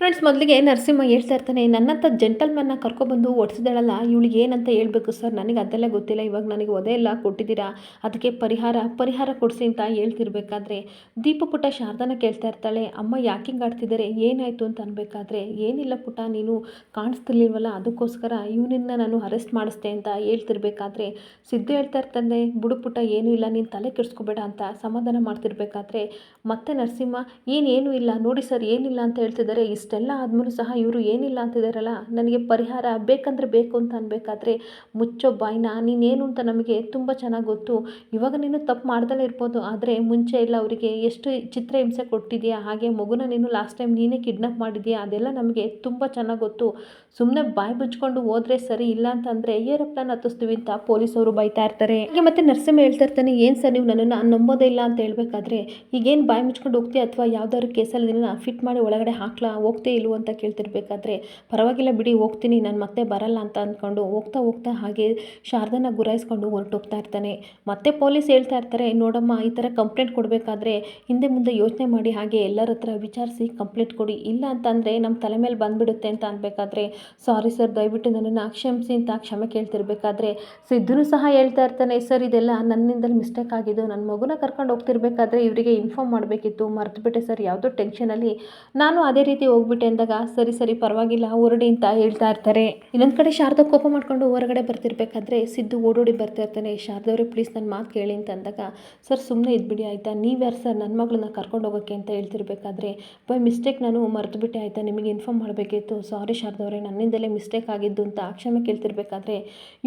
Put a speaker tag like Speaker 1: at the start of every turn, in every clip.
Speaker 1: Friends ಮೊದಲಿಗೆ ನರಸಿಂಹ ಹೇಳ್ತಾ ಇರ್ತಾನೆ ನನ್ನಂಥ ಜೆಂಟಲ್ಮನ್ನ ಕರ್ಕೊಬಂದು ಓಡಿಸಿದಾಳಲ್ಲ ಇವಳಿಗೆ ಏನಂತ ಹೇಳಬೇಕು ಸರ್ ನನಗೆ ಅದೆಲ್ಲ ಗೊತ್ತಿಲ್ಲ, ಇವಾಗ ನನಗೆ ಒದೆ ಎಲ್ಲ ಕೊಟ್ಟಿದ್ದೀರಾ? ಅದಕ್ಕೆ ಪರಿಹಾರ ಪರಿಹಾರ ಕೊಡಿಸಿ ಅಂತ ಹೇಳ್ತಿರ್ಬೇಕಾದ್ರೆ? ದೀಪ ಪುಟ್ಟ ಶಾರದಾನ ಕೇಳ್ತಾ ಇರ್ತಾಳೆ, ಅಮ್ಮ ಯಾಕೆ ಆಡ್ತಿದ್ದಾರೆ? ಏನಾಯಿತು ಅಂತ ಅನ್ಬೇಕಾದ್ರೆ, ಏನಿಲ್ಲ ಪುಟ್ಟ ನೀನು ಕಾಣಿಸ್ತಿರ್ಲಿಲ್ವಲ್ಲ, ಅದಕ್ಕೋಸ್ಕರ ಇವನನ್ನ ನಾನು ಅರೆಸ್ಟ್ ಮಾಡಿಸ್ದೆ ಅಂತ ಹೇಳ್ತಿರ್ಬೇಕಾದ್ರೆ ಸಿದ್ದು ಹೇಳ್ತಾ ಇರ್ತಾನೆ, ಬುಡು ಪುಟ್ಟ ಏನೂ ಇಲ್ಲ, ನೀನು ತಲೆ ಕೆಡಿಸ್ಕೋಬೇಡ ಅಂತ ಸಮಾಧಾನ ಮಾಡ್ತಿರ್ಬೇಕಾದ್ರೆ ಮತ್ತೆ ನರಸಿಂಹ ಏನೇನೂ ಇಲ್ಲ, ನೋಡಿ ಸರ್ ಏನಿಲ್ಲ ಅಂತ ಹೇಳ್ತಿದ್ದಾರೆ ಇಷ್ಟೆಲ್ಲ ಆದಮೇಲೂ ಸಹ ಇವರು ಏನಿಲ್ಲ ಅಂತಿದ್ದಾರಲ್ಲ ನನಗೆ ಪರಿಹಾರ ಬೇಕಂದ್ರೆ ಬೇಕು ಅಂತ ಅನ್ಬೇಕಾದ್ರೆ ಮುಚ್ಚೋ ಬಾಯ್ನ ನೀನೇನು ಅಂತ ನಮಗೆ ತುಂಬ ಚೆನ್ನಾಗಿ ಗೊತ್ತು. ಇವಾಗ ನೀನು ತಪ್ಪು ಮಾಡ್ದಲೇ ಇರ್ಬೋದು, ಆದರೆ ಮುಂಚೆ ಎಲ್ಲ ಅವರಿಗೆ ಎಷ್ಟು ಚಿತ್ರಹಿಂಸೆ ಕೊಟ್ಟಿದೆಯಾ, ಹಾಗೆ ಮಗುನ ನೀನು ಲಾಸ್ಟ್ ಟೈಮ್ ನೀನೇ ಕಿಡ್ನಾಪ್ ಮಾಡಿದೆಯಾ, ಅದೆಲ್ಲ ನಮಗೆ ತುಂಬ ಚೆನ್ನಾಗಿ ಗೊತ್ತು. ಸುಮ್ಮನೆ ಬಾಯಿ ಮುಚ್ಕೊಂಡು ಹೋದ್ರೆ ಸರಿ ಇಲ್ಲ ಅಂತಂದರೆ ಏರೋಪ್ಲಾನ್ ಹತ್ತಿಸ್ತೀವಿ ಅಂತ ಪೊಲೀಸವರು ಬೈತಾ ಇರ್ತಾರೆ. ಹಾಗೆ ಮತ್ತೆ ನರಸಿಂಹ ಹೇಳ್ತಾ ಇರ್ತಾನೆ, ಏನು ಸರ್ ನೀವು ನನ್ನನ್ನು ನಂಬೋದೇ ಇಲ್ಲ ಅಂತ ಹೇಳ್ಬೇಕಾದ್ರೆ, ಈಗೇನು ಬಾಯಿ ಮುಚ್ಕೊಂಡು ಹೋಗ್ತೀಯ ಅಥವಾ ಯಾವ್ದಾದ್ರು ಕೇಸಲ್ಲಿ ನಿನ್ನ ಫಿಟ್ ಮಾಡಿ ಒಳಗಡೆ ಹಾಕ್ಲಾ ಹೋಗ್ತೇ ಇಲ್ವೋ ಅಂತ ಕೇಳ್ತಿರ್ಬೇಕಾದ್ರೆ, ಪರವಾಗಿಲ್ಲ ಬಿಡಿ, ಹೋಗ್ತೀನಿ, ನಾನು ಮತ್ತೆ ಬರಲ್ಲ ಅಂತ ಅಂದ್ಕೊಂಡು ಹೋಗ್ತಾ ಹೋಗ್ತಾ ಹಾಗೆ ಶಾರದನ ಗುರಾಯಿಸ್ಕೊಂಡು ಹೊರಟೋಗ್ತಾ ಇರ್ತಾನೆ. ಮತ್ತೆ ಪೊಲೀಸ್ ಹೇಳ್ತಾ ಇರ್ತಾರೆ, ನೋಡಮ್ಮ, ಈ ಥರ ಕಂಪ್ಲೇಂಟ್ ಕೊಡಬೇಕಾದ್ರೆ ಹಿಂದೆ ಮುಂದೆ ಯೋಚನೆ ಮಾಡಿ ಹಾಗೆ ಎಲ್ಲರ ಹತ್ರ ವಿಚಾರಿಸಿ ಕಂಪ್ಲೇಂಟ್ ಕೊಡಿ. ಇಲ್ಲ ಅಂತಂದರೆ ನಮ್ಮ ತಲೆ ಮೇಲೆ ಬಂದುಬಿಡುತ್ತೆ ಅಂತ ಅನ್ಬೇಕಾದ್ರೆ, ಸಾರಿ ಸರ್, ದಯವಿಟ್ಟು ನನ್ನನ್ನು ಕ್ಷಮಿಸಿ ಅಂತ ಕ್ಷಮೆ ಕೇಳ್ತಿರ್ಬೇಕಾದ್ರೆ, ಸಿದ್ಧನು ಸಹ ಹೇಳ್ತಾ ಇರ್ತಾನೆ, ಸರ್, ಇದೆಲ್ಲ ನನ್ನಿಂದಲೇ ಮಿಸ್ಟೇಕ್ ಆಗಿದ್ದು ನನ್ನ ಮಗುನ ಕರ್ಕೊಂಡು ಹೋಗ್ತಿರ್ಬೇಕಾದ್ರೆ ಇವರಿಗೆ ಇನ್ಫಾರ್ಮ್ ಮಾಡಬೇಕಿತ್ತು, ಮರ್ತುಬಿಟ್ಟೆ ಸರ್, ಯಾವುದೋ ಟೆನ್ಷನಲ್ಲಿ. ನಾನು ಅದೇ ರೀತಿ ಹೋಗ್ಬಿಟ್ಟೆ ಅಂದಾಗ, ಸರಿ ಸರಿ, ಪರವಾಗಿಲ್ಲ, ಹೊರಡಿ ಅಂತ ಹೇಳ್ತಾ ಇರ್ತಾರೆ. ಇನ್ನೊಂದು ಕಡೆ ಶಾರದಾ ಕೋಪ ಮಾಡ್ಕೊಂಡು ಹೊರಗಡೆ ಬರ್ತಿರ್ಬೇಕಾದ್ರೆ ಸಿದ್ದು ಓಡೋಡಿ ಬರ್ತಾ ಇರ್ತಾನೆ ಶಾರದವ್ರೆ ಪ್ಲೀಸ್ ನನ್ನ ಮಾತು ಕೇಳಿ ಅಂತ ಅಂದಾಗ, ಸರ್ ಸುಮ್ಮನೆ ಇದ್ಬಿಡಿ, ಆಯಿತಾ? ನೀವ್ಯಾರು ಸರ್? ನನ್ನ ಮಗಳನ್ನ ಕರ್ಕೊಂಡು ಹೋಗೋಕ್ಕೆ ಅಂತ ಹೇಳ್ತಿರ್ಬೇಕಾದ್ರೆ, ಬೈ ಮಿಸ್ಟೇಕ್ ನಾನು ಮರೆತುಬಿಟ್ಟೆ, ಆಯಿತಾ? ನಿಮಗೆ ಇನ್ಫಾರ್ಮ್ ಮಾಡಬೇಕಿತ್ತು. ಸಾರಿ ಶಾರದವ್ರೆ ನನ್ನಿಂದಲೇ ಮಿಸ್ಟೇಕ್ ಆಗಿದ್ದು ಅಂತ ಕ್ಷಮೆ ಕೇಳ್ತಿರ್ಬೇಕಾದ್ರೆ,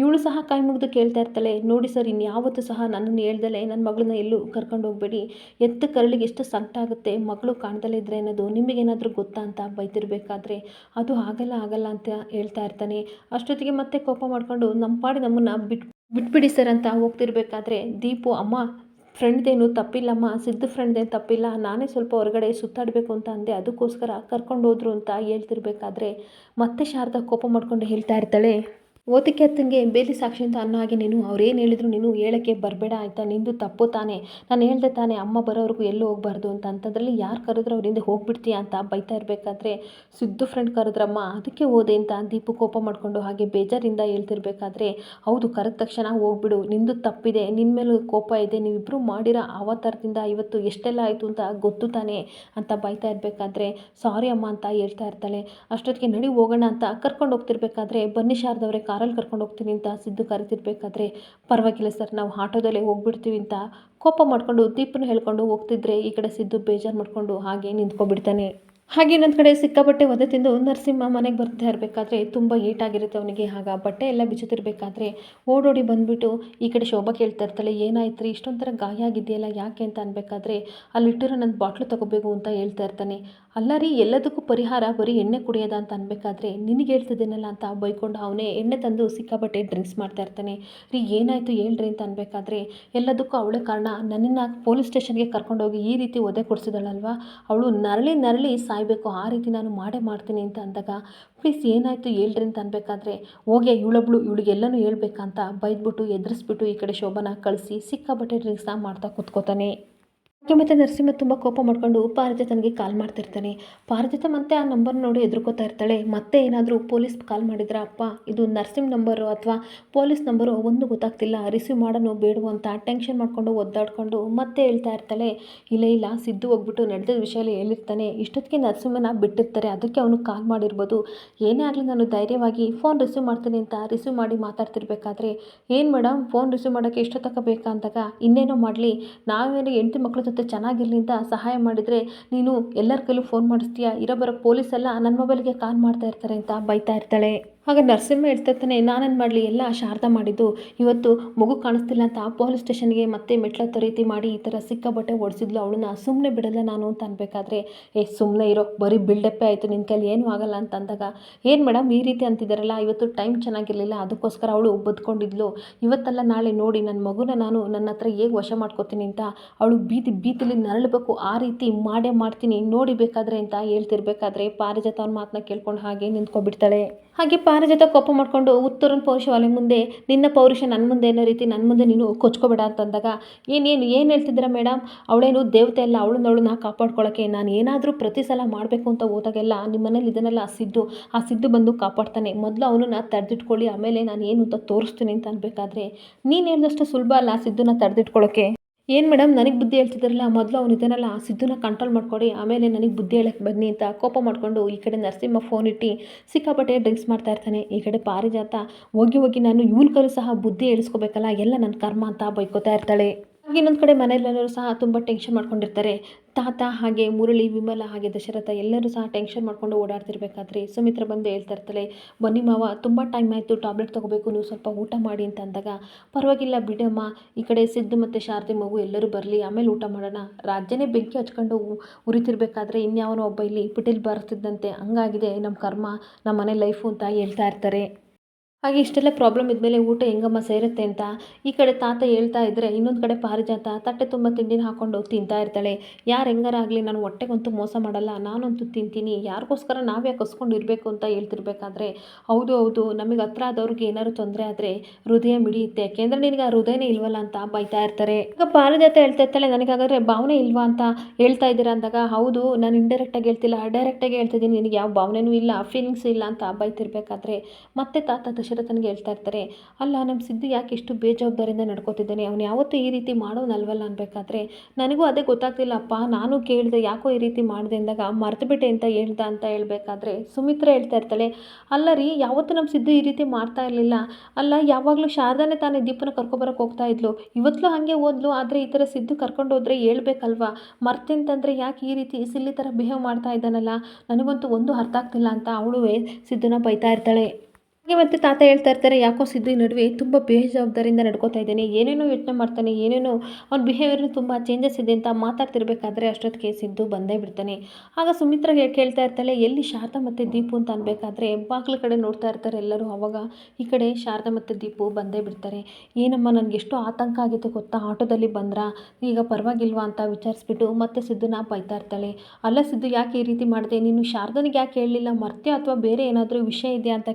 Speaker 1: ಇವಳು ಸಹ ಕೈ ಮುಗಿದು ಕೇಳ್ತಾ ಇರ್ತಾಳೆ, ನೋಡಿ ಸರ್, ಇನ್ಯಾವತ್ತೂ ಸಹ ನನ್ನನ್ನು ಹೇಳ್ದಲೆ ನನ್ನ ಮಗಳನ್ನ ಎಲ್ಲೂ ಕರ್ಕೊಂಡು ಹೋಗ್ಬೇಡಿ. ಎತ್ತ ಕರಳಿಗೆ ಎಷ್ಟು ಸಂಕಟ ಆಗುತ್ತೆ, ಮಗಳು ಕಾಣ್ದಲೇ ಇದ್ರೆ ಅನ್ನೋದು ನಿಮಗೇನಾದರೂ ಗೊತ್ತಾ ಅಂತ ಬೈತಿರ್ಬೇಕಾದ್ರೆ ಅದು ಆಗಲ್ಲ ಆಗಲ್ಲ ಅಂತ ಹೇಳ್ತಾ ಇರ್ತಾನೆ. ಅಷ್ಟೊತ್ತಿಗೆ ಮತ್ತೆ ಕೋಪ ಮಾಡಿಕೊಂಡು ನಮ್ಮ ಪಾಡಿ ನಮ್ಮನ್ನು ಬಿಟ್ಟು ಬಿಟ್ಬಿಡಿ ಸರ್ ಅಂತ ಹೋಗ್ತಿರ್ಬೇಕಾದ್ರೆ ದೀಪು, ಅಮ್ಮ, ಫ್ರೆಂಡ್ದೇನು ತಪ್ಪಿಲ್ಲಮ್ಮ, ಸಿದ್ದು ಫ್ರೆಂಡ್ದೇನು ತಪ್ಪಿಲ್ಲ, ನಾನೇ ಸ್ವಲ್ಪ ಹೊರಗಡೆ ಸುತ್ತಾಡಬೇಕು ಅಂತ ಅಂದೆ, ಅದಕ್ಕೋಸ್ಕರ ಕರ್ಕೊಂಡು ಹೋದ್ರು ಅಂತ ಹೇಳ್ತಿರ್ಬೇಕಾದ್ರೆ ಮತ್ತೆ ಶಾರದಾ ಕೋಪ ಮಾಡ್ಕೊಂಡು ಹೇಳ್ತಾ ಇರ್ತಾಳೆ. ಓದಕ್ಕೆ ಅತ್ತಂಗೆ ಬೇಲಿ ಸಾಕ್ಷಿ ಅಂತ ಅನ್ನೋ ಹಾಗೆ ನೀನು ಅವ್ರೇನು ಹೇಳಿದ್ರು ನೀನು ಹೇಳೋಕ್ಕೆ ಬರಬೇಡ ಆಯಿತಾ? ನಿಂದು ತಪ್ಪು ತಾನೇ. ನಾನು ಹೇಳ್ದೆ ತಾನೇ, ಅಮ್ಮ ಬರೋವರೆಗೂ ಎಲ್ಲೂ ಹೋಗ್ಬಾರ್ದು ಅಂತ. ಅಂಥದ್ರಲ್ಲಿ ಯಾರು ಕರೆದ್ರು ಅವ್ರಿಂದ ಹೋಗ್ಬಿಡ್ತೀಯ ಅಂತ ಬೈತಾ ಇರಬೇಕಾದ್ರೆ ಸಿದ್ದು ಫ್ರೆಂಡ್ ಕರೆದ್ರಮ್ಮ, ಅದಕ್ಕೆ ಓದೆ ಅಂತ ದೀಪು ಕೋಪ ಮಾಡಿಕೊಂಡು ಹಾಗೆ ಬೇಜಾರಿಂದ ಹೇಳ್ತಿರ್ಬೇಕಾದ್ರೆ, ಹೌದು, ಕರೆದ ತಕ್ಷಣ ಹೋಗ್ಬಿಡು. ನಿಂದು ತಪ್ಪಿದೆ. ನಿನ್ನ ಮೇಲೂ ಕೋಪ ಇದೆ. ನೀವಿಬ್ಬರು ಮಾಡಿರೋ ಅವತಾರದಿಂದ ಇವತ್ತು ಎಷ್ಟೆಲ್ಲ ಆಯಿತು ಅಂತ ಗೊತ್ತು ತಾನೇ? ಅಂತ ಬೈತಾ ಇರಬೇಕಾದ್ರೆ, ಸಾರಿ ಅಮ್ಮ ಅಂತ ಹೇಳ್ತಾ ಇರ್ತಾಳೆ. ಅಷ್ಟೊತ್ತಿಗೆ ನಡಿ ಹೋಗೋಣ ಅಂತ ಕರ್ಕೊಂಡು ಹೋಗ್ತಿರ್ಬೇಕಾದ್ರೆ ಬನ್ನಿ ಶಾರದವ್ರೆ ಕಾರಲ್ಲಿ ಕರ್ಕೊಂಡು ಹೋಗ್ತೀನಿ ಅಂತ ಸಿದ್ದು ಕರಿತಿರ್ಬೇಕಾದ್ರೆ ಪರವಾಗಿಲ್ಲ ಸರ್, ನಾವು ಆಟೋದಲ್ಲೇ ಹೋಗ್ಬಿಡ್ತೀವಿ ಅಂತ ಕೋಪ ಮಾಡಿಕೊಂಡು ದೀಪನ ಹೇಳ್ಕೊಂಡು ಹೋಗ್ತಿದ್ರೆ ಈ ಕಡೆ ಸಿದ್ದು ಬೇಜಾರು ಮಾಡಿಕೊಂಡು ಹಾಗೆ ನಿಂತ್ಕೊಬಿಡ್ತಾನೆ ಹಾಗೆ ಇನ್ನೊಂದು ಕಡೆ ಸಿಕ್ಕಾಪಟ್ಟೆ ಒದೆ ತಿಂದು ನರಸಿಂಹ ಮನೆಗೆ ಬರ್ತಾ ಇರಬೇಕಾದ್ರೆ ತುಂಬ ಏಟಾಗಿರುತ್ತೆ ಅವನಿಗೆ. ಆಗ ಬಟ್ಟೆ ಎಲ್ಲ ಬಿಚ್ಚುತ್ತಿರಬೇಕಾದ್ರೆ ಓಡೋಡಿ ಬಂದುಬಿಟ್ಟು ಈ ಕಡೆ ಶೋಭಾ ಕೇಳ್ತಾ ಇರ್ತಾಳೆ ಏನಾಯ್ತು ರೀ ಇಷ್ಟೊಂಥರ ಗಾಯ ಆಗಿದೆಯಲ್ಲ, ಯಾಕೆ ಅಂತ ಅನ್ಬೇಕಾದ್ರೆ ಅಲ್ಲಿಟ್ಟಿರೋ ನನ್ನ ಬಾಟ್ಲು ತಗೋಬೇಕು ಅಂತ ಹೇಳ್ತಾ ಇರ್ತಾನೆ. ಅಲ್ಲ ರೀ, ಎಲ್ಲದಕ್ಕೂ ಪರಿಹಾರ ಬರೀ ಎಣ್ಣೆ ಕುಡಿಯೋದ ಅಂತ ಅನ್ಬೇಕಾದ್ರೆ ನಿನಗೆ ಹೇಳ್ತಿದ್ದೀನಲ್ಲ ಅಂತ ಬೈಕೊಂಡು ಅವನೇ ಎಣ್ಣೆ ತಂದು ಸಿಕ್ಕಾಪಟ್ಟೆ ಡ್ರಿಂಕ್ಸ್ ಮಾಡ್ತಾ ಇರ್ತಾನೆ. ರೀ, ಏನಾಯಿತು ಹೇಳ್ರಿ ಅಂತ ಅನ್ಬೇಕಾದ್ರೆ ಎಲ್ಲದಕ್ಕೂ ಅವಳೇ ಕಾರಣ ನನ್ನನ್ನು ಪೊಲೀಸ್ ಸ್ಟೇಷನ್ಗೆ ಕರ್ಕೊಂಡೋಗಿ ಈ ರೀತಿ ಒದೆ ಕೊಡಿಸಿದಳಲ್ವಾ? ಅವಳು ನರಳಿ ನರಳಿ ಸಾಯಬೇಕು ಆ ರೀತಿ ನಾನು ಮಾಡೇ ಮಾಡ್ತೀನಿ ಅಂತ ಅಂದಾಗ ಪ್ಲೀಸ್ ಏನಾಯಿತು ಹೇಳ್ರಿ ಅಂತ ಅನ್ಬೇಕಾದ್ರೆ, ಹೋಗಿ ಇವಳೊಬ್ಳು, ಇವಳಿಗೆಲ್ಲನೂ ಹೇಳ್ಬೇಕಂತ ಬೈದ್ಬಿಟ್ಟು ಎದುರಿಸ್ಬಿಟ್ಟು ಈ ಕಡೆ ಶೋಭನ ಕಳಿಸಿ ಸಿಕ್ಕಾಪಟ್ಟೆ ಡ್ರಿಂಕ್ಸ್ನ ಮಾಡ್ತಾ ಕೂತ್ಕೋತಾನೆ. ಮತ್ತು ನರಸಿಂಹ ತುಂಬ ಕೋಪ ಮಾಡಿಕೊಂಡು ಪಾರಿಜಾತನಿಗೆ ಕಾಲ್ ಮಾಡ್ತಿರ್ತಾನೆ. ಪಾರಿಜಾತ ಮತ್ತೆ ಆ ನಂಬರ್ ನೋಡಿ ಎದುರ್ಕೋತಾ ಇರ್ತಾಳೆ. ಮತ್ತೆ ಏನಾದರೂ ಪೊಲೀಸ್ ಕಾಲ್ ಮಾಡಿದ್ರ ಅಪ್ಪ? ಇದು ನರ್ಸಿಂಗ್ ನಂಬರು ಅಥವಾ ಪೊಲೀಸ್ ನಂಬರು ಒಂದು ಗೊತ್ತಾಗ್ತಿಲ್ಲ. ರಿಸೀವ್ ಮಾಡೋನು ಬೇಡವು ಅಂತ ಟೆನ್ಷನ್ ಮಾಡಿಕೊಂಡು ಒದ್ದಾಡ್ಕೊಂಡು ಮತ್ತೆ ಹೇಳ್ತಾ ಇರ್ತಾಳೆ. ಇಲ್ಲ ಇಲ್ಲ, ಸಿದ್ದು ಹೋಗ್ಬಿಟ್ಟು ನಡೆದ ವಿಷಯ ಹೇಳಿರ್ತಾನೆ. ಇಷ್ಟೊತ್ತಿಗೆ ನರಸಿಂಹನ ಬಿಟ್ಟಿರ್ತಾರೆ. ಅದಕ್ಕೆ ಅವನು ಕಾಲ್ ಮಾಡಿರ್ಬೋದು. ಏನೇ ಆಗಲಿ ನಾನು ಧೈರ್ಯವಾಗಿ ಫೋನ್ ರಿಸೀವ್ ಮಾಡ್ತೀನಿ ಅಂತ ರಿಸೀವ್ ಮಾಡಿ ಮಾತಾಡ್ತಿರ್ಬೇಕಾದ್ರೆ, ಏನು ಮೇಡಮ್ ಫೋನ್ ರಿಸೀವ್ ಮಾಡೋಕ್ಕೆ ಇಷ್ಟೊತ್ತಕ ಬೇಕಾ? ಅಂದಾಗ, ಇನ್ನೇನೋ ಮಾಡಲಿ. ನಾವೇನು ಹೆಂಡತಿ ಮಕ್ಳ ಜೊತೆ ಚೆನ್ನಾಗಿರಲಿ ಅಂತ ಸಹಾಯ ಮಾಡಿದರೆ ನೀನು ಎಲ್ಲರ ಕೈಲೂ ಫೋನ್ ಮಾಡಿಸ್ತೀಯ? ಇರೋ ಬರೋ ಪೊಲೀಸೆಲ್ಲ ನನ್ನ ಮೊಬೈಲ್ಗೆ ಕಾಲ್ ಮಾಡ್ತಾ ಇರ್ತಾರೆ ಅಂತ ಬೈತಾ ಇರ್ತಾಳೆ. ಆಗ ನರಸಿಂಹ ಹೇಳ್ತಿರ್ತಾನೆ ನಾನೇನು ಮಾಡಲಿ? ಎಲ್ಲ ಶಾರದಾ ಮಾಡಿದ್ದು. ಇವತ್ತು ಮಗು ಕಾಣಿಸ್ತಿಲ್ಲ ಅಂತ ಪೊಲೀಸ್ ಸ್ಟೇಷನ್ಗೆ ಮತ್ತೆ ಮೆಟ್ಲ ರೀತಿ ಮಾಡಿ ಈ ಥರ ಸಿಕ್ಕಾಬಟ್ಟೆ ಓಡಿಸಿದ್ಲು. ಅವಳನ್ನ ಸುಮ್ಮನೆ ಬಿಡಲ್ಲ ನಾನು ಅಂತ ಅನ್ಬೇಕಾದ್ರೆ, ಏ ಸುಮ್ಮನೆ ಇರೋ, ಬರೀ ಬಿಲ್ಡಪ್ಪೇ ಆಯಿತು ನಿನ್ನ ಕೈಲಿ ಏನೂ ಆಗಲ್ಲ ಅಂತ ಅಂದಾಗ, ಏನು ಮೇಡಮ್ ಈ ರೀತಿ ಅಂತಿದ್ದಾರಲ್ಲ ಇವತ್ತು ಟೈಮ್ ಚೆನ್ನಾಗಿರಲಿಲ್ಲ, ಅದಕ್ಕೋಸ್ಕರ ಅವಳು ಬದ್ಕೊಂಡಿದ್ಲು. ಇವತ್ತಲ್ಲ ನಾಳೆ ನೋಡಿ ನನ್ನ ಮಗುನ ನಾನು ನನ್ನ ಹತ್ರ ಹೇಗೆ ವಶ ಮಾಡ್ಕೋತೀನಿ ಅಂತ ಅವಳು ಬೀದಿ ಬೀದಿಲಿ ನರಳಬೇಕು, ಆ ರೀತಿ ಮಾಡೇ ಮಾಡ್ತೀನಿ, ನೋಡಿ ಬೇಕಾದ್ರೆ ಅಂತ ಹೇಳ್ತಿರ್ಬೇಕಾದ್ರೆ ಪಾರಿಜಾತ ಅವ್ನ ಮಾತನ್ನ ಕೇಳ್ಕೊಂಡು ಹಾಗೆ ನಿಂತ್ಕೊಬಿಡ್ತಾಳೆ ಹಾಗೆ ಪಾರಿಜಾತ ಕೋಪ ಮಾಡಿಕೊಂಡು ಉತ್ತರನ ಪೌರುಷವಾಲೆ ಮುಂದೆ, ನಿನ್ನ ಪೌರುಷ ನನ್ನ ಮುಂದೆ ಅನ್ನೋ ರೀತಿ ನನ್ನ ಮುಂದೆ ನೀನು ಕೊಚ್ಕೋಬೇಡ ಅಂತಂದಾಗ ಏನೇನು ಏನು ಹೇಳ್ತಿದ್ದೀರ ಮೇಡಮ್ ಅವಳೇನು ದೇವತೆ ಅಲ್ಲ, ಅವಳನ್ನ ಅವಳನ್ನ ಕಾಪಾಡ್ಕೊಳ್ಳೋಕ್ಕೆ ನಾನು ಏನಾದರೂ ಪ್ರತಿ ಸಲ ಮಾಡಬೇಕು ಅಂತ ಹೋದಾಗೆಲ್ಲ ನಿಮ್ಮ ಮನೇಲಿ ಇದನ್ನೆಲ್ಲ ಆ ಸಿದ್ದು ಆ ಸಿದ್ದು ಬಂದು ಕಾಪಾಡ್ತಾನೆ. ಮೊದಲು ಅವನನ್ನ ತಡೆದಿಟ್ಕೊಳ್ಳಿ, ಆಮೇಲೆ ನಾನು ಏನು ಅಂತ ತೋರಿಸ್ತೀನಿ ಅಂತ ಅನ್ಬೇಕಾದ್ರೆ ನೀನು ಹೇಳಿದಷ್ಟು ಸುಲಭ ಅಲ್ಲ ಆ ಸಿದ್ದನ್ನ ತಡೆದಿಟ್ಕೊಳ್ಳೋಕ್ಕೆ ಏನು ಮೇಡಮ್ ನನಗೆ ಬುದ್ಧಿ ಹೇಳ್ತಿದ್ದಾರಲ್ಲ ಮೊದಲು ಅವ್ನು ಇದನ್ನೆಲ್ಲ ಸಿದ್ಧನ ಕಂಟ್ರೋಲ್ ಮಾಡ್ಕೊಡಿ, ಆಮೇಲೆ ನನಗೆ ಬುದ್ಧಿ ಹೇಳಕ್ಕೆ ಬನ್ನಿ ಅಂತ ಕೋಪ ಮಾಡಿಕೊಂಡು ಈ ಕಡೆ ನರಸಿಂಹ ಫೋನ್ ಇಟ್ಟು ಸಿಕ್ಕಾಪಟ್ಟೆ ಡ್ರಿಂಕ್ಸ್ ಮಾಡ್ತಾ ಇರ್ತಾನೆ. ಈ ಕಡೆ ಪಾರಿಜಾತ, ಹೋಗಿ ಹೋಗಿ ನಾನು ಇವನ್ಕರು ಸಹ ಬುದ್ಧಿ ಹೇಳಿಸ್ಕೋಬೇಕಲ್ಲ ಎಲ್ಲ ನನ್ನ ಕರ್ಮ ಅಂತ ಬೈಕೋತಾ ಇರ್ತಾಳೆ. ಹಾಗೆ ಇನ್ನೊಂದು ಕಡೆ ಮನೆಯಲ್ಲೆಲ್ಲರೂ ಸಹ ತುಂಬ ಟೆನ್ಷನ್ ಮಾಡ್ಕೊಂಡಿರ್ತಾರೆ. ತಾತ ಹಾಗೆ ಮುರಳಿ, ವಿಮಲ ಹಾಗೆ ದಶರಥ ಎಲ್ಲರೂ ಸಹ ಟೆನ್ಷನ್ ಮಾಡ್ಕೊಂಡು ಓಡಾಡ್ತಿರ್ಬೇಕಾದ್ರೆ ಸುಮಿತ್ರ ಬಂದು ಹೇಳ್ತಾ ಇರ್ತಾಳೆ, ಬನ್ನಿ ಮಾವ, ತುಂಬ ಟೈಮ್ ಆಯಿತು ಟ್ಯಾಬ್ಲೆಟ್ ತೊಗೋಬೇಕು, ನೀವು ಸ್ವಲ್ಪ ಊಟ ಮಾಡಿ ಅಂತ ಅಂದಾಗ, ಪರವಾಗಿಲ್ಲ ಬಿಡಮ್ಮ, ಈ ಕಡೆ ಸಿದ್ದು ಮತ್ತು ಶಾರದೆ ಮಗು ಎಲ್ಲರೂ ಬರಲಿ, ಆಮೇಲೆ ಊಟ ಮಾಡೋಣ. ರಾಜ್ಯನೇ ಬೆಂಕಿ ಹಚ್ಕೊಂಡು ಉರಿತಿರ್ಬೇಕಾದ್ರೆ ಇನ್ಯಾವನೋ ಒಬ್ಬ ಇಲ್ಲಿ ಪಿಟೀಲ್ ಬರ್ತಿದ್ದಂತೆ ಹಂಗಾಗಿದೆ ನಮ್ಮ ಕರ್ಮ ನಮ್ಮ ಮನೆ ಲೈಫು ಅಂತ ಹೇಳ್ತಾ ಇರ್ತಾರೆ. ಹಾಗೆ ಇಷ್ಟೆಲ್ಲ ಪ್ರಾಬ್ಲಮ್ ಇದ್ಮೇಲೆ ಊಟ ಹೆಂಗಮ್ಮ ಸೇರುತ್ತೆ ಅಂತ ಈ ಕಡೆ ತಾತ ಹೇಳ್ತಾ ಇದ್ದರೆ ಇನ್ನೊಂದು ಕಡೆ ಪಾರಿಜಾತ ತಟ್ಟೆ ತುಂಬ ತಿಂಡಿನ ಹಾಕೊಂಡು ತಿಂತಾ ಇರ್ತಾಳೆ. ಯಾರು ಹೆಂಗಾರ ಆಗಲಿ ನಾನು ಹೊಟ್ಟೆಗಂತೂ ಮೋಸ ಮಾಡಲ್ಲ, ನಾನಂತೂ ತಿಂತೀನಿ. ಯಾರಿಗೋಸ್ಕರ ನಾವೇ ಕಸ್ಕೊಂಡು ಇರಬೇಕು ಅಂತ ಹೇಳ್ತಿರ್ಬೇಕಾದ್ರೆ, ಹೌದು ಹೌದು, ನಮಗೆ ಹತ್ರ ಆದವ್ರಿಗೆ ಏನಾದ್ರು ತೊಂದರೆ ಆದರೆ ಹೃದಯ ಮಿಡಿಯುತ್ತೆ. ಯಾಕೆಂದರೆ ನಿನಗೆ ಆ ಹೃದಯನೇ ಇಲ್ವಲ್ಲ ಅಂತ ಬೈತಾ ಇರ್ತಾರೆ. ಈಗ ಪಾರಿಜಾತ ಹೇಳ್ತಾ ಇರ್ತಾಳೆ, ನನಗಾಗಾದ್ರೆ ಭಾವನೆ ಇಲ್ವಾ ಅಂತ ಹೇಳ್ತಾ ಇದ್ದೀರಾ ಅಂದಾಗ, ಹೌದು, ನಾನು ಇಂಡೈರೆಕ್ಟಾಗಿ ಹೇಳ್ತಿಲ್ಲ ಡೈರೆಕ್ಟಾಗಿ ಹೇಳ್ತಿದ್ದೀನಿ, ನಿನಗೆ ಯಾವ ಭಾವನೆನೂ ಇಲ್ಲ ಫೀಲಿಂಗ್ಸ್ ಇಲ್ಲ ಅಂತ ಬೈತಿರ್ಬೇಕಾದ್ರೆ ಮತ್ತೆ ತಾತ ದಶರಥನಿಗೆ ಹೇಳ್ತಾ ಇರ್ತಾರೆ, ಅಲ್ಲ ನಮ್ಮ ಸಿದ್ದು ಯಾಕೆ ಇಷ್ಟು ಬೇಜವಾಬ್ದಾರಿಯಿಂದ ನಡ್ಕೋತಿದ್ದಾನೆ? ಅವನು ಯಾವತ್ತೂ ಈ ರೀತಿ ಮಾಡೋನಲ್ವಲ್ಲ? ಅನ್ಬೇಕಾದ್ರೆ ನನಗೂ ಅದೇ ಗೊತ್ತಾಗ್ತಿಲ್ಲಪ್ಪ, ನಾನು ಕೇಳಿದೆ ಯಾಕೋ ಈ ರೀತಿ ಮಾಡಿದೆ ಅಂದಾಗ ಮರ್ತುಬಿಟ್ಟೆ ಅಂತ ಹೇಳ್ದ ಅಂತ ಹೇಳಬೇಕಾದ್ರೆ ಸುಮಿತ್ರ ಹೇಳ್ತಾ ಇರ್ತಾಳೆ, ಅಲ್ಲ ರೀ, ಯಾವತ್ತೂ ನಮ್ಮ ಸಿದ್ದು ಈ ರೀತಿ ಮಾಡ್ತಾ ಇರಲಿಲ್ಲ. ಅಲ್ಲ, ಯಾವಾಗಲೂ ಶಾರದಾನೇ ತಾನೇ ದೀಪನ ಕರ್ಕೊಬರಕ್ಕೆ ಹೋಗ್ತಾ ಇದ್ಲು. ಇವತ್ತಲೂ ಹಾಗೆ ಓದ್ಲು, ಆದರೆ ಈ ಥರ ಸಿದ್ದು ಕರ್ಕೊಂಡು ಹೋದ್ರೆ ಹೇಳ್ಬೇಕಲ್ವಾ? ಮರ್ತೆಂತಂದರೆ ಯಾಕೆ ಈ ರೀತಿ ಸಿಲ್ಲಿ ಥರ ಬಿಹೇವ್ ಮಾಡ್ತಾ ಇದ್ದಾನಲ್ಲ? ನನಗಂತೂ ಒಂದು ಅರ್ಥ ಆಗ್ತಿಲ್ಲ ಅಂತ ಅವಳು ಸಿದ್ದುನ ಬೈತಾ ಇರ್ತಾಳೆ. ಹಾಗೆ ಮತ್ತೆ ತಾತ ಹೇಳ್ತಾ ಇರ್ತಾರೆ, ಯಾಕೋ ಸಿದ್ದು ಈ ನಡುವೆ ತುಂಬ ಬೇಜವಾಬ್ದಾರಿಯಿಂದ ನಡ್ಕೋತಾ ಇದ್ದಾನೆ, ಏನೇನೋ ಯೋಚನೆ ಮಾಡ್ತಾನೆ, ಏನೇನೋ ಅವ್ನ ಬಿಹೇವಿಯರ್ ತುಂಬ ಚೇಂಜಸ್ ಇದೆ ಅಂತ ಮಾತಾಡ್ತಿರ್ಬೇಕಾದ್ರೆ ಅಷ್ಟೊತ್ತಿಗೆ ಸಿದ್ದು ಬಂದೇ ಬಿಡ್ತಾನೆ. ಆಗ ಸುಮಿತ್ರ ಹೇ- ಕೇಳ್ತಾ ಇರ್ತಾಳೆ, ಎಲ್ಲಿ ಶಾರದಾ ಮತ್ತು ದೀಪು ಅಂತ ಅನ್ಬೇಕಾದ್ರೆ ಬಾಗ್ಲ ಕಡೆ ನೋಡ್ತಾ ಇರ್ತಾರೆ ಎಲ್ಲರೂ, ಅವಾಗ ಈ ಕಡೆ ಶಾರದಾ ಮತ್ತು ದೀಪು ಬಂದೇ ಬಿಡ್ತಾರೆ. ಏನಮ್ಮ, ನನಗೆ ಎಷ್ಟು ಆತಂಕ ಆಗಿತ್ತು ಗೊತ್ತಾ, ಆಟೋದಲ್ಲಿ ಬಂದ್ರಾ, ಈಗ ಪರವಾಗಿಲ್ವಾ ಅಂತ ವಿಚಾರಿಸ್ಬಿಟ್ಟು ಮತ್ತೆ ಸಿದ್ದನ್ನ ಬೈತಾ ಇರ್ತಾಳೆ. ಅಲ್ಲ ಸಿದ್ದು, ಯಾಕೆ ಈ ರೀತಿ ಮಾಡಿದೆ? ನೀನು ಶಾರದನಿಗೆ ಯಾಕೆ ಹೇಳಲಿಲ್ಲ? ಮರ್ತ್ಯ ಅಥವಾ ಬೇರೆ ಏನಾದರೂ ವಿಷಯ ಇದೆಯಾ ಅಂತ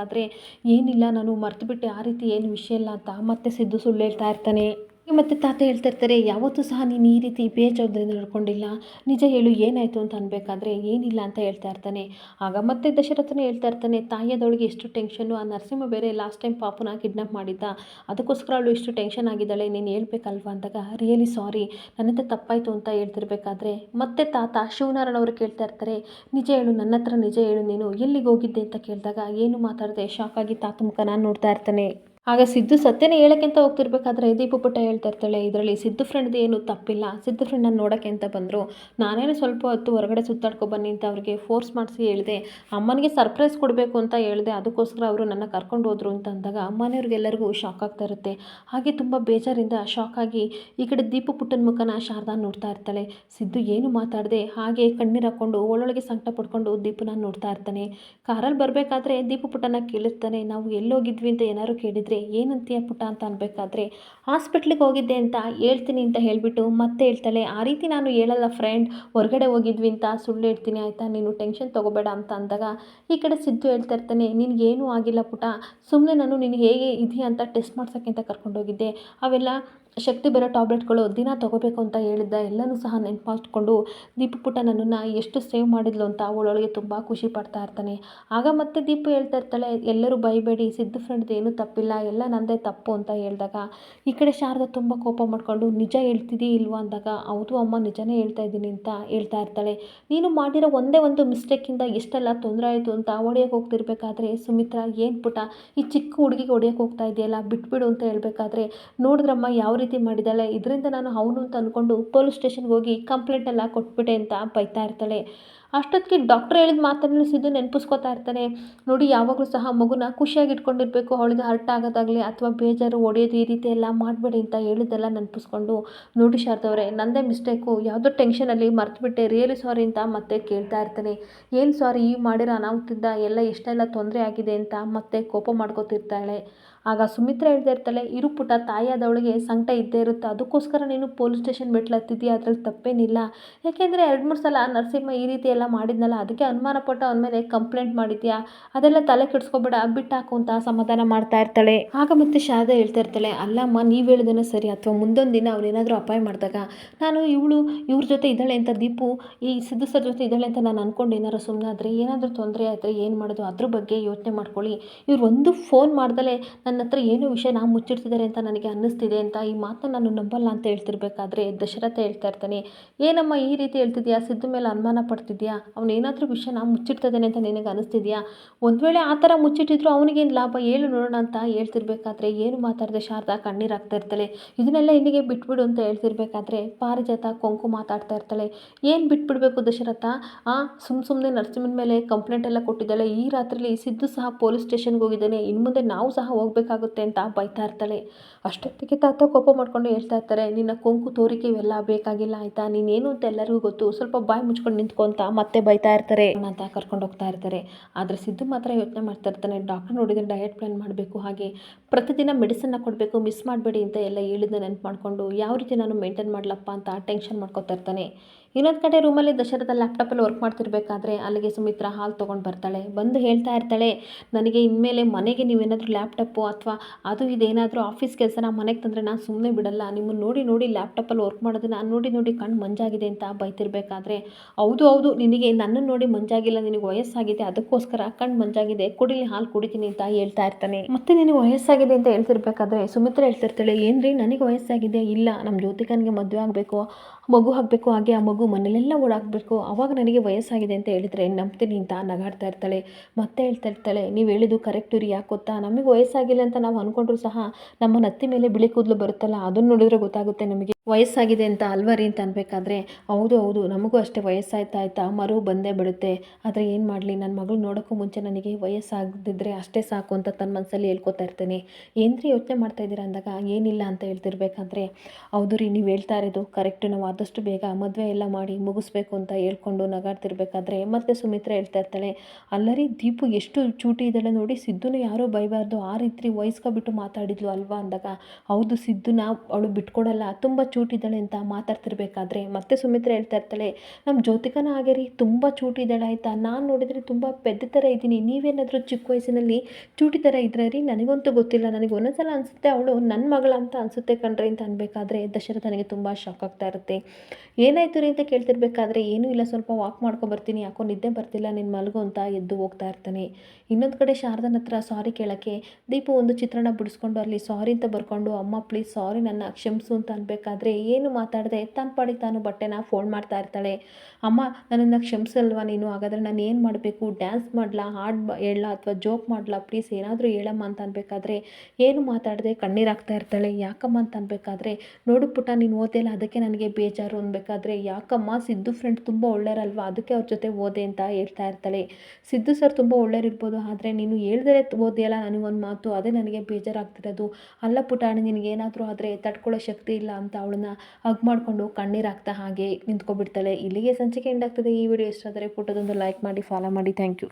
Speaker 1: ಕೇಳ್ತಿರ್ಬೇಕಾದ್ರೆ ಏನಿಲ್ಲ, ನಾನು ಮರ್ತುಬಿಟ್ಟೆ. ಆ ರೀತಿ ಏನು ವಿಷಯ ಇಲ್ಲ ಅಂತ ಮತ್ತೆ ಸಿದ್ದು ಸುಳ್ಳು ಹೇಳ್ತಾ ಇರ್ತಾನೆ. ಮತ್ತು ತಾತ ಹೇಳ್ತಾ ಇರ್ತಾರೆ, ಯಾವತ್ತೂ ಸಹ ನೀನು ಈ ರೀತಿ ಬೇಜವಾಬ್ದಾರಿ ನಡ್ಕೊಂಡಿಲ್ಲ. ನಿಜ ಹೇಳು, ಏನಾಯಿತು ಅಂತ ಅನ್ಬೇಕಾದ್ರೆ ಏನಿಲ್ಲ ಅಂತ ಹೇಳ್ತಾ ಇರ್ತಾನೆ. ಆಗ ಮತ್ತೆ ದಶರಥನೇ ಹೇಳ್ತಾ ಇರ್ತಾನೆ, ತಾಯಿಯಾದವಳಿಗೆ ಎಷ್ಟು ಟೆನ್ಷನ್ನು ಆ ನರಸಿಂಹ ಬೇರೆ ಲಾಸ್ಟ್ ಟೈಮ್ ಪಾಪುನ ಕಿಡ್ನಾಪ್ ಮಾಡಿದ್ದ. ಅದಕ್ಕೋಸ್ಕರ ಅವಳು ಇಷ್ಟು ಟೆನ್ಷನ್ ಆಗಿದ್ದಾಳೆ, ನೀನು ಹೇಳ್ಬೇಕಲ್ವಾ? ಅಂದಾಗ, ರಿಯಲಿ ಸಾರಿ ನನ್ನಿಂದ ತಪ್ಪಾಯಿತು ಅಂತ ಹೇಳ್ತಿರ್ಬೇಕಾದ್ರೆ? ಮತ್ತೆ ತಾತ ಶಿವನಾರಾಯಣ ಅವರು ಕೇಳ್ತಾ ಇರ್ತಾರೆ, ನಿಜ ಹೇಳು, ನನ್ನ ಹತ್ರ ನಿಜ ಹೇಳು ನೀನು. ಎಲ್ಲಿಗೆ ಹೋಗಿದ್ದೆ? ಅಂತ ಕೇಳಿದಾಗ, ಏನು ಮಾತಾಡದೆ? ಆಗಿ ತಾತ ನಾನು ನೋಡ್ತಾ ಇರ್ತಾನೆ. ಆಗ ಸಿದ್ದು ಸತ್ಯನೇ ಹೇಳಕ್ಕೆ ಅಂತ ಹೋಗ್ತಿರ್ಬೇಕಾದ್ರೆ ದೀಪು ಪುಟ್ಟ ಹೇಳ್ತಾ ಇರ್ತಾಳೆ, ಇದರಲ್ಲಿ ಸಿದ್ದು ಫ್ರೆಂಡ್ದು ಏನು ತಪ್ಪಿಲ್ಲ. ಸಿದ್ದು ಫ್ರೆಂಡನ್ನ ನೋಡೋಕ್ಕೆ ಅಂತ ಬಂದರು. ನಾನೇನು ಸ್ವಲ್ಪ ಹೊತ್ತು ಹೊರಗಡೆ ಸುತ್ತಾಡ್ಕೊ ಬನ್ನಿ ಅಂತ ಅವ್ರಿಗೆ ಫೋರ್ಸ್ ಮಾಡಿಸಿ ಹೇಳಿದೆ. ಅಮ್ಮನಿಗೆ ಸರ್ಪ್ರೈಸ್ ಕೊಡಬೇಕು ಅಂತ ಹೇಳಿದೆ. ಅದಕ್ಕೋಸ್ಕರ ಅವರು ನನ್ನ ಕರ್ಕೊಂಡು ಹೋದರು ಅಂತ ಅಂದಾಗ ಅಮ್ಮನೆಯವ್ರಿಗೆಲ್ಲರಿಗೂ ಶಾಕ್ ಆಗ್ತಾ ಇರುತ್ತೆ. ಹಾಗೆ ತುಂಬ ಬೇಜಾರಿಂದ ಶಾಕ್ ಆಗಿ ಈ ಕಡೆ ದೀಪು ಪುಟ್ಟನ ಮುಖನ ಶಾರದಾ ನೋಡ್ತಾ ಇರ್ತಾಳೆ. ಸಿದ್ದು ಏನು ಮಾತಾಡದೆ? ಹಾಗೆ ಕಣ್ಣೀರು ಹಾಕ್ಕೊಂಡು ಒಳೊಳಗೆ ಸಂಕಟ ಪಡ್ಕೊಂಡು ದೀಪನ ನೋಡ್ತಾ ಇರ್ತಾನೆ. ಕಾರಲ್ಲಿ ಬರಬೇಕಾದ್ರೆ ದೀಪು ಪುಟ್ಟನ ಕೇಳಿರ್ತಾನೆ, ನಾವು ಎಲ್ಲೋಗಿದ್ವಿ ಅಂತ ಏನಾದ್ರು ಕೇಳಿದರೆ ಏನಂತೀಯ ಪುಟ ಅಂತ ಅನ್ಬೇಕಾದ್ರೆ, ಹಾಸ್ಪಿಟ್ಲಿಗೆ ಹೋಗಿದ್ದೆ ಅಂತ ಹೇಳ್ತೀನಿ ಅಂತ ಹೇಳಿಬಿಟ್ಟು ಮತ್ತೆ ಹೇಳ್ತಾಳೆ ಆ ರೀತಿ ನಾನು ಹೇಳಲ್ಲ ಫ್ರೆಂಡ್, ಹೊರಗಡೆ ಹೋಗಿದ್ವಿ ಅಂತ ಸುಳ್ಳು ಹೇಳ್ತೀನಿ, ಆಯಿತಾ? ನೀನು ಟೆನ್ಷನ್ ತೊಗೋಬೇಡ ಅಂತ ಅಂದಾಗ, ಈ ಕಡೆ ಸಿದ್ದು ಹೇಳ್ತಾ ಇರ್ತಾನೆ ನಿನಗೇನೂ ಆಗಿಲ್ಲ ಪುಟ ಸುಮ್ಮನೆ ನಾನು ನೀನು ಹೇಗೆ ಇದೆಯಾ ಅಂತ ಟೆಸ್ಟ್ ಮಾಡ್ಸೋಕ್ಕೆ ಅಂತ ಕರ್ಕೊಂಡೋಗಿದ್ದೆ. ಅವೆಲ್ಲ ಶಕ್ತಿ ಬರೋ ಟ್ಯಾಬ್ಲೆಟ್ಗಳು ದಿನ ತೊಗೋಬೇಕು ಅಂತ ಹೇಳಿದ್ದ, ಎಲ್ಲನೂ ಸಹ ನೆನ್ಪು ಮಾಡಿಕೊಂಡು ದೀಪು ಪುಟ್ಟ ನನ್ನನ್ನು ಎಷ್ಟು ಸೇವ್ ಮಾಡಿದ್ಲು ಅಂತ ಅವಳೊಳಗೆ ತುಂಬ ಖುಷಿ ಪಡ್ತಾ ಇರ್ತಾನೆ. ಆಗ ಮತ್ತೆ ದೀಪು ಹೇಳ್ತಾ ಇರ್ತಾಳೆ, ಎಲ್ಲರೂ ಬೈಬೇಡಿ, ಸಿದ್ದು ಫ್ರೆಂಡ್ದು ಏನೂ ತಪ್ಪಿಲ್ಲ, ಎಲ್ಲ ನಂದೇ ತಪ್ಪು ಅಂತ ಹೇಳಿದಾಗ. ಈ ಕಡೆ ಶಾರದಾ ತುಂಬ ಕೋಪ ಮಾಡಿಕೊಂಡು, ನಿಜ ಹೇಳ್ತಿದ್ದೀ ಇಲ್ವಾ ಅಂದಾಗ, ಹೌದು ಅಮ್ಮ, ನಿಜನೇ ಹೇಳ್ತಾ ಇದ್ದೀನಿ ಅಂತ ಹೇಳ್ತಾ ಇರ್ತಾಳೆ. ನೀನು ಮಾಡಿರೋ ಒಂದೇ ಒಂದು ಮಿಸ್ಟೇಕಿಂದ ಎಷ್ಟೆಲ್ಲ ತೊಂದರೆ ಆಯಿತು ಅಂತ ಹೊಡೆಯೋಕೆ ಹೋಗ್ತಿರ್ಬೇಕಾದ್ರೆ, ಸುಮಿತ್ರಾ, ಏನು ಪುಟ ಈ ಚಿಕ್ಕ ಹುಡುಗಿಗೆ ಹೊಡೆಯೋಕೆ ಹೋಗ್ತಾ ಇದೆಯಲ್ಲ, ಬಿಟ್ಬಿಡು ಅಂತ ಹೇಳಬೇಕಾದ್ರೆ, ನೋಡಿದ್ರಮ್ಮ, ಯಾವ ರೀತಿ ಮಾಡಿದ್ದಾಳೆ. ಇದರಿಂದ ನಾನು ಅವನು ಅಂತ ಅಂದ್ಕೊಂಡು ಪೊಲೀಸ್ ಸ್ಟೇಷನ್ಗೆ ಹೋಗಿ ಕಂಪ್ಲೇಂಟ್ ಎಲ್ಲ ಕೊಟ್ಬಿಟ್ಟೆ ಅಂತ ಬೈತಾ ಇರ್ತಾಳೆ. ಅಷ್ಟೊತ್ತಿಗೆ ಡಾಕ್ಟ್ರ್ ಹೇಳಿದ ಮಾತನ್ನು ಸಿದ್ದು ನೆನಪಿಸ್ಕೊತಾ ಇರ್ತಾನೆ. ನೋಡಿ, ಯಾವಾಗಲೂ ಸಹ ಮಗುನ ಖುಷಿಯಾಗಿ ಇಟ್ಕೊಂಡಿರ್ಬೇಕು. ಅವಳಿಗೆ ಹರ್ಟ್ ಆಗೋದಾಗಲಿ ಅಥವಾ ಬೇಜಾರು ಒಡೆಯೋದು ಈ ರೀತಿ ಎಲ್ಲ ಮಾಡಬೇಡಿ ಅಂತ ಹೇಳಿದ್ದೆಲ್ಲ ನೆನಪಿಸ್ಕೊಂಡು. ನೋಡಿ ಶಾರದವ್ರೆ ನಂದೇ ಮಿಸ್ಟೇಕು ಯಾವುದೋ ಟೆನ್ಷನಲ್ಲಿ ಮರ್ತುಬಿಟ್ಟೆ. ರಿಯಲಿ ಸಾರಿ ಅಂತ ಮತ್ತೆ ಕೇಳ್ತಾ ಇರ್ತಾನೆ. ಏನು ಸಾರಿ ಈ ಮಾಡಿರೋ ಅನಾಹುತದಿಂದ ಎಲ್ಲ ಎಷ್ಟೆಲ್ಲ ತೊಂದರೆ ಆಗಿದೆ ಅಂತ ಮತ್ತೆ ಕೋಪ ಮಾಡ್ಕೋತಿರ್ತಾಳೆ. ಆಗ ಸುಮಿತ್ರ ಹೇಳ್ತಾ ಇರ್ತಾಳೆ, ಇರು ಪುಟ ತಾಯಿಯಾದವಳಿಗೆ ಸಂಕಟ ಇದ್ದೇ ಇರುತ್ತೆ. ಅದಕ್ಕೋಸ್ಕರ ನೀನು ಪೊಲೀಸ್ ಸ್ಟೇಷನ್ ಮೆಟ್ಲು ಹತ್ತಿದ್ದೀಯ ಅದ್ರಲ್ಲಿ ತಪ್ಪೇನಿಲ್ಲ. ಯಾಕೆಂದರೆ ಎರಡು ಮೂರು ಸಲ ನರಸಿಂಹ ಈ ರೀತಿ ಎಲ್ಲ ಮಾಡಿದ್ನಲ್ಲ, ಅದಕ್ಕೆ ಅನುಮಾನ ಪಟ್ಟು ಅವನ ಮೇಲೆ ಕಂಪ್ಲೇಂಟ್ ಮಾಡಿದ್ಯಾ? ಅದೆಲ್ಲ ತಲೆ ಕೆಡಿಸ್ಕೊಬೇಡ ಬಿಟ್ಟಾಕು ಅಂತ ಸಮಾಧಾನ ಮಾಡ್ತಾ ಇರ್ತಾಳೆ. ಆಗ ಮತ್ತೆ ಶಾರದಾ ಹೇಳ್ತಾ ಇರ್ತಾಳೆ ಅಲ್ಲಮ್ಮ ನೀವು ಹೇಳಿದೇನೋ ಸರಿ. ಅಥವಾ ಮುಂದೊಂದು ದಿನ ಅವ್ರು ಏನಾದರೂ ಅಪಾಯ ಮಾಡಿದಾಗ ನಾನು ಇವಳು, ಇವ್ರ ಜೊತೆ ಇದ್ದಾಳೆ ಅಂತ ದೀಪು, ಈ ಸಿದ್ದು ಸರ್ ಜೊತೆ ಇದ್ದಾಳೆ ಅಂತ ನಾನು ಅನ್ಕೊಂಡು. ಏನಾರು ಸುಮ್ಮನಾದರೆ ಏನಾದರೂ ತೊಂದರೆ ಆದರೆ ಏನು ಮಾಡೋದು? ಅದ್ರ ಬಗ್ಗೆ ಯೋಚನೆ ಮಾಡ್ಕೊಳ್ಳಿ. ಇವ್ರು ಒಂದು ಫೋನ್ ಮಾಡ್ದಲೇ ನನ್ನ ಹತ್ರ ಏನು ವಿಷಯ ನಾ ಮುಚ್ಚಿಡ್ತಿದ್ದಾರೆ ಅಂತ ನನಗೆ ಅನ್ನಿಸ್ತಿದೆ ಅಂತ ಈ ಮಾತನ್ನ ನಾನು ನಂಬಲ್ಲ ಅಂತ ಹೇಳ್ತಿರ್ಬೇಕಾದ್ರೆ ದಶರಥ ಹೇಳ್ತಾ ಇರ್ತಾನೆ, ಏನಮ್ಮ ಈ ರೀತಿ ಹೇಳ್ತಿದ್ಯಾ? ಸಿದ್ದು ಮೇಲೆ ಅನುಮಾನ ಪಡ್ತಿದ್ಯಾ? ಅವ್ನು ಏನಾದರೂ ವಿಷಯ ನಾವು ಮುಚ್ಚಿಡ್ತಿದ್ದಾನೆ ಅಂತ ನಿನಗೆ ಅನ್ನಿಸ್ತಿದ್ಯಾ? ಒಂದು ವೇಳೆ ಆ ಥರ ಮುಚ್ಚಿಟ್ಟಿದ್ರು ಅವನಿಗೇನು ಲಾಭ? ಹೇಳು ನೋಡೋಣ ಅಂತ ಹೇಳ್ತಿರ್ಬೇಕಾದ್ರೆ ಏನು ಮಾತಾಡಿದೆ ಶಾರದಾ? ಕಣ್ಣೀರಾಗ್ತಾ ಇರ್ತಾಳೆ. ಇದನ್ನೆಲ್ಲ ಇಲ್ಲಿಗೆ ಬಿಟ್ಬಿಡು ಅಂತ ಹೇಳ್ತಿರ್ಬೇಕಾದ್ರೆ ಪಾರಿಜಾತ ಕೊಂಕು ಮಾತಾಡ್ತಾ ಇರ್ತಾಳೆ. ಏನು ಬಿಟ್ಬಿಡ್ಬೇಕು ದಶರಥ? ಆ ಸುಮ್ಮ ಸುಮ್ಮನೆ ನರಸಿಂಹನ ಮೇಲೆ ಕಂಪ್ಲೇಂಟ್ ಎಲ್ಲ ಕೊಟ್ಟಿದ್ದಾಳೆ. ಈ ರಾತ್ರಿಲಿ ಸಿದ್ದು ಸಹ ಪೊಲೀಸ್ ಸ್ಟೇಷನ್ಗೆ ಹೋಗಿದ್ದಾನೆ. ಇನ್ನು ಮುಂದೆ ನಾವು ಸಹ ಹೋಗಬೇಕಾಗುತ್ತೆ ಅಂತ ಬೈತಾ ಇರ್ತಾಳೆ. ಅಷ್ಟೊತ್ತಿಗೆ ತಾತ ಕೋಪ ಮಾಡ್ಕೊಂಡು ಹೇಳ್ತಾ ಇರ್ತಾರೆ, ನಿನ್ನ ಕೊಂಕು ತೋರಿಕೆ ಇವೆಲ್ಲ ಬೇಕಾಗಿಲ್ಲ ಆಯಿತಾ? ನೀನೇನು ಅಂತ ಎಲ್ಲರಿಗೂ ಗೊತ್ತು. ಸ್ವಲ್ಪ ಬಾಯಿ ಮುಚ್ಕೊಂಡು ನಿಂತ್ಕೊ ಅಂತ ಮತ್ತೆ ಬೈತಾ ಇರ್ತಾರೆ. ಅಂತ ಕರ್ಕೊಂಡು ಹೋಗ್ತಾ ಇರ್ತಾರೆ. ಆದರೆ ಸಿದ್ದು ಮಾತ್ರ ಯೋಚನೆ ಮಾಡ್ತಾ ಇರ್ತಾನೆ. ಡಾಕ್ಟರ್ ನೋಡಿದರೆ ಡಯಟ್ ಪ್ಲ್ಯಾನ್ ಮಾಡಬೇಕು, ಹಾಗೆ ಪ್ರತಿದಿನ ಮೆಡಿಸನ್ನ ಕೊಡಬೇಕು ಮಿಸ್ ಮಾಡಬೇಡಿ ಅಂತ ಎಲ್ಲ ಹೇಳಿದ ನೆನಪು ಮಾಡಿಕೊಂಡು, ಯಾವ ರೀತಿ ನಾನು ಮೇಂಟೈನ್ ಮಾಡಲಪ್ಪ? ಅಂತ ಟೆನ್ಷನ್ ಮಾಡ್ಕೊತಾ ಇರ್ತಾನೆ. ಇನ್ನೊಂದು ಕಡೆ ರೂಮಲ್ಲಿ ದಶರಥ ಲ್ಯಾಪ್ಟಾಪಲ್ಲಿ ವರ್ಕ್ ಮಾಡ್ತಿರ್ಬೇಕಾದ್ರೆ ಅಲ್ಲಿಗೆ ಸುಮಿತ್ರ ಹಾಲು ತೊಗೊಂಡು ಬರ್ತಾಳೆ. ಬಂದು ಹೇಳ್ತಾ ಇರ್ತಾಳೆ, ನನಗೆ ಇನ್ಮೇಲೆ ಮನೆಗೆ ನೀವೇನಾದರೂ ಲ್ಯಾಪ್ಟಾಪು ಅಥವಾ ಅದು ಇದೇನಾದರೂ ಆಫೀಸ್ ಕೆಲಸನ ಮನೆಗೆ ತಂದರೆ ನಾನು ಸುಮ್ಮನೆ ಬಿಡಲ್ಲ. ನಿಮ್ಮನ್ನು ನೋಡಿ ನೋಡಿ ಲ್ಯಾಪ್ಟಾಪಲ್ಲಿ ವರ್ಕ್ ಮಾಡೋದನ್ನ ನೋಡಿ ನೋಡಿ ಕಣ್ಣು ಮಂಜಾಗಿದೆ ಅಂತ ಬೈತಿರ್ಬೇಕಾದ್ರೆ, ಹೌದು ಹೌದು, ನಿನಗೆ ನನ್ನನ್ನು ನೋಡಿ ಮಂಜಾಗಿಲ್ಲ. ನಿನಗೆ ವಯಸ್ಸಾಗಿದೆ. ಅದಕ್ಕೋಸ್ಕರ ಕಣ್ಣು ಮಂಜಾಗಿದೆ. ಕುಡಿಲಿ ಹಾಲು ಕುಡಿತೀನಿ ಅಂತ ಹೇಳ್ತಾ ಇರ್ತಾನೆ. ಮತ್ತೆ ನಿನಗೆ ವಯಸ್ಸಾಗಿದೆ ಅಂತ ಹೇಳ್ತಿರ್ಬೇಕಾದ್ರೆ ಸುಮಿತ್ರ ಹೇಳ್ತಿರ್ತಾಳೆ, ಏನ್ರಿ, ನನಗೆ ವಯಸ್ಸಾಗಿದೆ? ಇಲ್ಲ ನಮ್ಮ ಜ್ಯೋತಿಕನಿಗೆ ಮದುವೆ ಆಗಬೇಕು. ಮಗು ಹಾಕಬೇಕು, ಹಾಗೆ ಆ ಮಗು ಮನೇಲೆಲ್ಲ ಓಡಾಕಬೇಕು. ಆವಾಗ ನನಗೆ ವಯಸ್ಸಾಗಿದೆ ಅಂತ ಹೇಳಿದರೆ, ನಂಬ್ತೀನಿ ಅಂತ ನಗಾಡ್ತಾ ಇರ್ತಾಳೆ, ಮತ್ತೆ ಹೇಳ್ತಾ ಇರ್ತಾಳೆ, ನೀವು ಹೇಳಿದ್ದು ಕರೆಕ್ಟು ರೀ ಯಾಕೆ ಗೊತ್ತಾ? ನಮಗೆ ವಯಸ್ಸಾಗಿಲ್ಲ ಅಂತ ನಾವು ಅಂದ್ಕೊಂಡ್ರು ಸಹ ನಮ್ಮ ನತ್ತಿ ಮೇಲೆ ಬಿಳಿ ಕೂದಲು ಬರುತ್ತಲ್ಲ ಅದನ್ನು ನೋಡಿದ್ರೆ ಗೊತ್ತಾಗುತ್ತೆ ನಮಗೆ. ವಯಸ್ಸಾಗಿದೆ ಅಂತ ಅಲ್ವರಿ ಅಂತ ಅನ್ಬೇಕಾದ್ರೆ, ಹೌದು ಹೌದು, ನಮಗೂ ಅಷ್ಟೇ ವಯಸ್ಸಾಯ್ತಾ ಆಯ್ತಾ ಮರು ಬಂದೇ ಬಿಡುತ್ತೆ. ಆದರೆ ಏನು ಮಾಡಲಿ ನನ್ನ ಮಗಳು ನೋಡೋಕ್ಕೂ ಮುಂಚೆ ನನಗೆ ವಯಸ್ಸಾಗದಿದ್ದರೆ ಅಷ್ಟೇ ಸಾಕು ಅಂತ ತನ್ನ ಮನಸ್ಸಲ್ಲಿ ಹೇಳ್ಕೊತಾ ಇರ್ತೀನಿ. ಏನ್ರಿ ಯೋಚನೆ ಮಾಡ್ತಾ ಇದ್ದೀರಾ ಅಂದಾಗ, ಏನಿಲ್ಲ ಅಂತ ಹೇಳ್ತಿರ್ಬೇಕಾದ್ರೆ, ಹೌದು ರೀ, ನೀವು ಹೇಳ್ತಾ ಇರೋದು ಕರೆಕ್ಟ್ ನಾವು ಆದಷ್ಟು ಬೇಗ ಮದುವೆ ಎಲ್ಲ ಮಾಡಿ ಮುಗಿಸ್ಬೇಕು ಅಂತ ಹೇಳ್ಕೊಂಡು ನಗಾಡ್ತಿರ್ಬೇಕಾದ್ರೆ, ಮತ್ತೆ ಸುಮಿತ್ರ ಹೇಳ್ತಾ ಇರ್ತಾಳೆ ಅಲ್ಲರಿ ದೀಪು ಎಷ್ಟು ಚೂಟಿ ಇದ್ದಾಳೆ ನೋಡಿ, ಸಿದ್ದುನ ಯಾರೂ ಬೈಬಾರ್ದು, ಆ ರೀತಿ ವಯಸ್ಕೊಬಿಟ್ಟು ಮಾತಾಡಿದ್ಲು ಅಲ್ವಾ ಅಂದಾಗ, ಹೌದು, ಸಿದ್ದುನ ಅವಳು ಬಿಟ್ಕೊಡಲ್ಲ, ತುಂಬ ಚೂಟಿದ್ದಾಳೆ ಅಂತ ಮಾತಾಡ್ತಿರ್ಬೇಕಾದ್ರೆ, ಮತ್ತೆ ಸುಮಿತ್ರ ಹೇಳ್ತಾ ಇರ್ತಾಳೆ ನಮ್ಮ ಜ್ಯೋತಿಕನ ಹಾಗೆ ರೀ ತುಂಬ ಚೂಟಿದ್ದಾಳೆ ಆಯಿತಾ? ನಾನು ನೋಡಿದರೆ ತುಂಬ ಪೆದ್ದ ಥರ ಇದ್ದೀನಿ. ನೀವೇನಾದರೂ ಚಿಕ್ಕ ವಯಸ್ಸಿನಲ್ಲಿ ಚೂಟಿ ಥರ ಇದ್ರೆ ರೀ? ನನಗಂತೂ ಗೊತ್ತಿಲ್ಲ. ನನಗೆ ಒಂದೊಂದ್ಸಲ ಅನಿಸುತ್ತೆ ಅವಳು ನನ್ನ ಮಗಳ ಅಂತ ಅನಿಸುತ್ತೆ ಕಣ್ರಿ ಅಂತ ಅನ್ಬೇಕಾದ್ರೆ ದಶರಥನಿಗೆ ತುಂಬ ಶಾಕ್ ಆಗ್ತಾ ಇರುತ್ತೆ. ಏನಾಯ್ತು ರೀ ಅಂತ ಕೇಳ್ತಿರ್ಬೇಕಾದ್ರೆ, ಏನೂ ಇಲ್ಲ, ಸ್ವಲ್ಪ ವಾಕ್ ಮಾಡ್ಕೊಬರ್ತೀನಿ. ಯಾಕೋ ನಿದ್ದೆ ಬರ್ತಿಲ್ಲ. ನಿನ್ನ ಮಲಗು ಅಂತ ಎದ್ದು ಹೋಗ್ತಾ ಇರ್ತಾನೆ. ಇನ್ನೊಂದು ಕಡೆ ಶಾರದನ ಹತ್ರ ಸಾರಿ ಕೇಳೋಕ್ಕೆ, ದೀಪು, ಒಂದು ಚಿತ್ರಣ ಬಿಡಿಸ್ಕೊಂಡು ಅಲ್ಲಿ ಸಾರಿ ಅಂತ ಬರ್ಕೊಂಡು, ಅಮ್ಮ ಪ್ಲೀಸ್ ಸಾರಿ ನನ್ನ ಕ್ಷಮಿಸು ಅಂತ ಅನ್ಬೇಕಾದ್ರೆ ಏನು ಮಾತಾಡದೆ? ತನ್ನ ಪಾಡಿಗೆ ತಾನು ಬಟ್ಟೆನ ಫೋಲ್ಡ್ ಮಾಡ್ತಾ ಇರ್ತಾಳೆ. ಅಮ್ಮ, ನನ್ನನ್ನು ಕ್ಷಮಿಸಲ್ವಾ ನೀನು? ಹಾಗಾದ್ರೆ ನಾನು ಏನು ಮಾಡಬೇಕು? ಡ್ಯಾನ್ಸ್ ಮಾಡಲಾ? ಹಾಡು ಹೇಳ ಅಥವಾ ಜೋಕ್ ಮಾಡಲಾ? ಪ್ಲೀಸ್ ಏನಾದರೂ ಹೇಳಮ್ಮ ಅಂತ ಅನ್ಬೇಕಾದ್ರೆ, ಏನು ಮಾತಾಡದೆ? ಕಣ್ಣೀರಾಗ್ತಾ ಇರ್ತಾಳೆ. ಯಾಕಮ್ಮ ಅಂತ ಅನ್ಬೇಕಾದ್ರೆ, ನೋಡು ಪುಟ ನೀನು ಓದಿಲ್ಲ ಅದಕ್ಕೆ ನನಗೆ ಬೇಜಾರು ಅನ್ಬೇಕಾದ್ರೆ, ಯಾಕಮ್ಮ? ಸಿದ್ದು ಫ್ರೆಂಡ್ ತುಂಬ ಒಳ್ಳೆಯರಲ್ವಾ? ಅದಕ್ಕೆ ಅವ್ರ ಜೊತೆ ಓದೆ ಅಂತ ಹೇಳ್ತಾ ಇರ್ತಾಳೆ. ಸಿದ್ದು ಸರ್ ತುಂಬ ಒಳ್ಳೆಯರಿರ್ಬೋದು, ಆದರೆ ನೀನು ಹೇಳ್ದರೆ ಓದಿಯಲ್ಲ ನನಗೊಂದು ಮಾತು, ಅದೇ ನನಗೆ ಬೇಜಾರಾಗ್ತಿರೋದು. ಅಲ್ಲ ಪುಟಾಣಿ ನಿನಗೇನಾದರೂ ಆದರೆ ತಡ್ಕೊಳ್ಳೋ ಶಕ್ತಿ ಇಲ್ಲ ಅಂತ ಅವಳನ್ನ ಹಗ್ ಮಾಡಿಕೊಂಡು ಕಣ್ಣೀರಾಗ್ತಾ ಹಾಗೆ ನಿಂತ್ಕೊಬಿಡ್ತಾಳೆ ಇಲ್ಲಿಗೆ ಸಂಚಿಕೆ ಎಂಡ್ ಆಗ್ತದೆ ಈ ವಿಡಿಯೋ ಇಷ್ಟ ಆದರೆ ಫೋಟೋದೊಂದು ಲೈಕ್ ಮಾಡಿ ಫಾಲೋ ಮಾಡಿ. Thank you